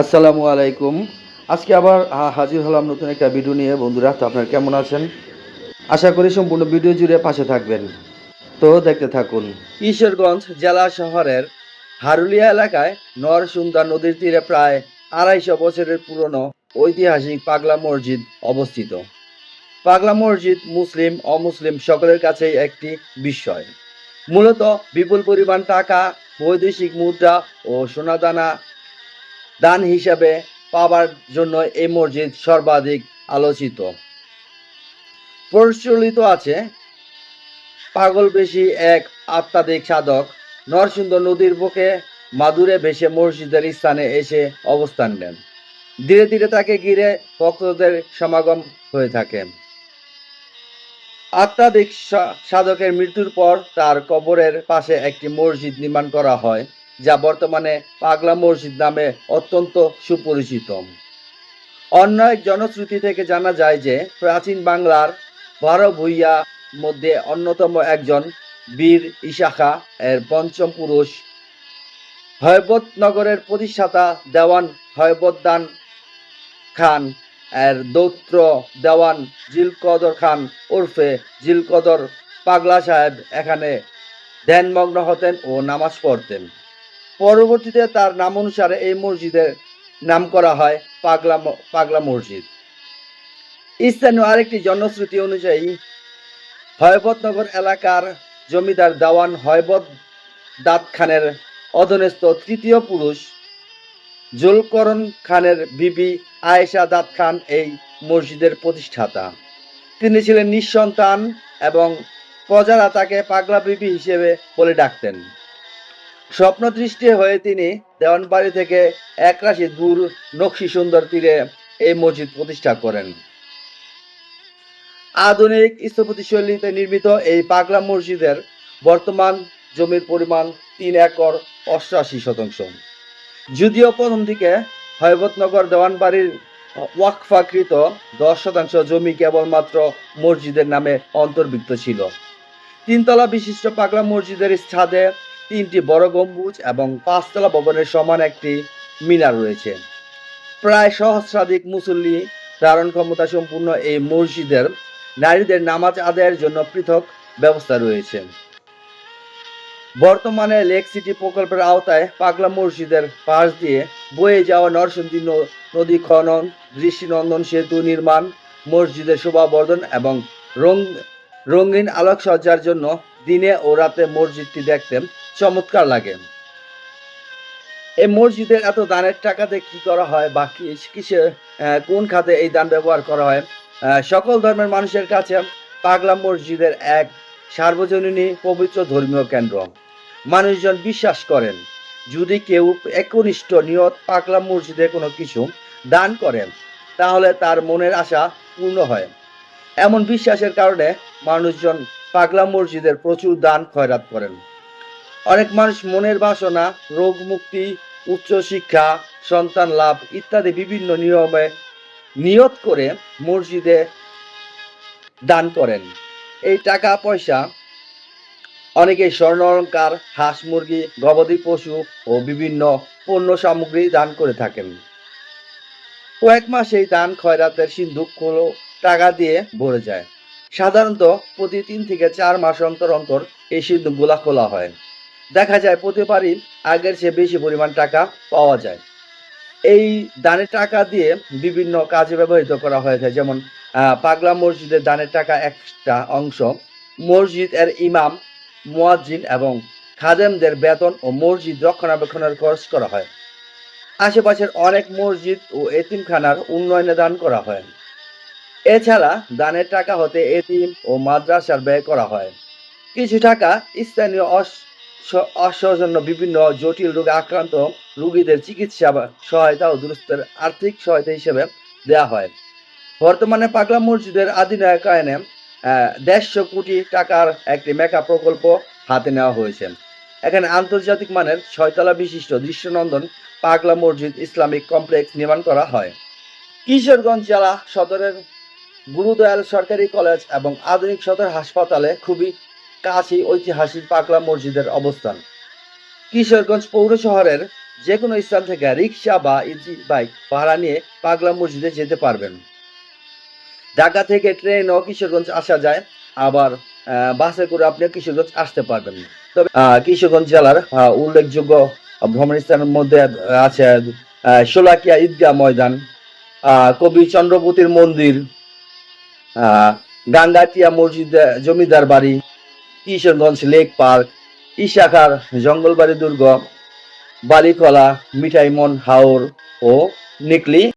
আসসালামু আলাইকুম। আজকে আবার হাজির হলাম নতুন একটা ভিডিও নিয়ে। বন্ধুরা, তো আপনারা কেমন আছেন? আশা করি সম্পূর্ণ ভিডিও জুড়ে পাশে থাকবেন। তো দেখতে থাকুন। ঈশ্বরগঞ্জ জেলা শহরের হারুলিয়া এলাকায় নরসুন্দা নদীর তীরে প্রায় আড়াইশো বছরের পুরনো ঐতিহাসিক পাগলা মসজিদ অবস্থিত। পাগলা মসজিদ মুসলিম, অমুসলিম সকলের কাছেই একটি বিস্ময়। মূলত বিপুল পরিমাণ টাকা, বৈদেশিক মুদ্রা ও সোনাদানা দান হিসাবে পাবার জন্য এই মসজিদ সর্বাধিক আলোচিত। প্রচলিত আছে। পাগল বেশি এক আত্মাধিক সাধক। নরসিংহ নদীর বুকে মাদুরে ভেসে মসজিদের স্থানে এসে অবস্থান নেন। ধীরে ধীরে তাকে ঘিরে ভক্তদের সমাগম হয়ে থাকে। আত্মাধিক সাধকের মৃত্যুর পর তার কবরের পাশে একটি মসজিদ নির্মাণ করা হয়। যা বর্তমানে পাগলা মসজিদ নামে অত্যন্ত সুপরিচিত। অন্য এক জনশ্রুতি থেকে জানা যায় যে, প্রাচীন বাংলার বারো ভূইয়া মধ্যে অন্যতম একজন বীর ইশাখা, এর পঞ্চম পুরুষ নগরের প্রতিষ্ঠাতা দেওয়ান হয়বদ্দান খান, এর দৌত্র দেওয়ান জিলকদর খান ওরফে জিলকদর পাগলা সাহেব এখানে ধ্যানমগ্ন হতেন ও নামাজ পড়তেন। পরবর্তীতে তার নাম অনুসারে এই মসজিদের নাম করা হয় পাগলা পাগলা মসজিদ। স্থানীয় আরেকটি জনশ্রুতি অনুযায়ী হয়বতনগর এলাকার জমিদার দাওয়ান হয়বত দাত খানের অধীনস্থ তৃতীয় পুরুষ জুলকরণ খানের বিবি আয়েশা দাত খান এই মসজিদের প্রতিষ্ঠাতা। তিনি ছিলেন নিঃসন্তান এবং প্রজারা তাকে পাগলা বিবি হিসেবে বলে ডাকতেন। স্বপ্ন দৃষ্টি হয়ে তিনি দেওয়ানবাড়ি থেকে এক রাশি দূর নকশি সুন্দর তীরে এই মসজিদ প্রতিষ্ঠা করেন। আধুনিক স্থপতি শৈলীতে নির্মিত এই পাগলা মসজিদের বর্তমান জমির পরিমাণ তিন একর অষ্টআশি শতাংশ। যদিও প্রথম দিকে হয়বতনগর দেওয়ানবাড়ির ওয়াকফাকৃত দশ শতাংশ জমি কেবলমাত্র মসজিদের নামে অন্তর্ভুক্ত ছিল। তিনতলা বিশিষ্ট পাগলা মসজিদের ছাদে তিনটি বড় গম্বুজ এবং পাঁচতলা ভবনের সমান একটি মিনার রয়েছে। প্রায় সহস্রাধিক মুসল্লি ধারণ ক্ষমতা সম্পূর্ণ এই মসজিদের নারীদের নামাজ আদায়ের জন্য পৃথক ব্যবস্থা রয়েছে। বর্তমানে লেক সিটি প্রকল্পের আওতায় পাগলা মসজিদের পাশ দিয়ে বয়ে যাওয়া নরসিংদী নদী খনন, দৃষ্টিনন্দন সেতু নির্মাণ, মসজিদের শোভাবর্ধন এবং রং রঙিন আলোকসজ্জার জন্য দিনে ও রাতে মসজিদটি দেখতে চমৎকার লাগে। এই মসজিদের এত দানের টাকাতে কি করা হয় বা কিসে কোন খাতে এই দান ব্যবহার করা হয়? সকল ধর্মের মানুষের কাছে পাগলা মসজিদের এক সার্বজনীন পবিত্র ধর্মীয় কেন্দ্র। মানুষজন বিশ্বাস করেন, যদি কেউ একনিষ্ঠ নিয়ত পাগলা মসজিদে কোনো কিছু দান করেন তাহলে তার মনের আশা পূর্ণ হয়। এমন বিশ্বাসের কারণে মানুষজন পাগলা মসজিদের প্রচুর দান খয়রাত করেন। অনেক মানুষ মনের বাসনা, রোগ মুক্তি, উচ্চ শিক্ষা, সন্তান লাভ ইত্যাদি বিভিন্ন নিয়মে নিয়ত করে মসজিদে দান করেন। এই টাকা পয়সা অনেকে স্বর্ণ অলঙ্কার হাঁস মুরগি, গবাদি পশু ও বিভিন্ন পণ্য সামগ্রী দান করে থাকেন। কয়েক মাস এই দান খয়রাতের সিন্ধুক কোনো টাকা দিয়ে ভরে যায়। সাধারণত প্রতি তিন থেকে চার মাস অন্তর অন্তর এই সিন্ধুকগুলা খোলা হয়। দেখা যায় প্রতিবারই আগের চেয়ে বেশি পরিমাণ টাকা পাওয়া যায়। এই দানের টাকা দিয়ে বিভিন্ন কাজে ব্যবহৃত করা হয়ে থাকে, যেমন পাগলা মসজিদের দানের টাকা একটা অংশ, মসজিদ এর ইমাম, মুয়াজ্জিন এবং খাদেমদের বেতন ও মসজিদ রক্ষণাবেক্ষণের খরচ করা হয়। আশেপাশের অনেক মসজিদ ও এতিমখানার উন্নয়নে দান করা হয়। এছাড়া দানের টাকা হতে এতিম ও মাদ্রাসার ব্যয় করা হয়। কিছু টাকা স্থানীয় অসহজন্য বিভিন্ন জটিল রোগে আক্রান্ত রোগীদের চিকিৎসা সহায়তা ও দুরস্তের আর্থিক সহায়তা হিসেবে দেওয়া হয়। বর্তমানে পাগলা মসজিদের আধিনায়কায়নে দেড়শো কোটি টাকার একটি মেকা প্রকল্প হাতে নেওয়া হয়েছে। এখানে আন্তর্জাতিক মানের ছয়তলা বিশিষ্ট দৃশ্যনন্দন পাগলা মসজিদ ইসলামিক কমপ্লেক্স নির্মাণ করা হয়। কিশোরগঞ্জ জেলা সদরের গুরুদয়াল সরকারি কলেজ এবং আধুনিক সদর হাসপাতালে খুবই কাছে ঐতিহাসিক পাগলা মসজিদের অবস্থান। কিশোরগঞ্জ পৌর শহরের যে কোনো স্থান থেকে রিক্সা বা ইজি বাইক ভাড়া নিয়ে পাগলা মসজিদে যেতে পারবেন। ঢাকা থেকে ট্রেন ও কিশোরগঞ্জ আসা যায়, আবার বাসে করে আপনি কিশোরগঞ্জ আসতে পারবেন। তবে কিশোরগঞ্জ জেলার উল্লেখযোগ্য ভ্রমণ স্থানের মধ্যে আছে শোলাকিয়া ঈদগাহ ময়দান কবি চন্দ্রপতির মন্দির গাঙ্গাটিয়া মসজিদ জমিদার বাড়ি কিশোরগঞ্জ লেক পার্ক ইশাখার জঙ্গলবাড়ি দুর্গ বালিকলা মিঠাইমন হাওর ও নিকলি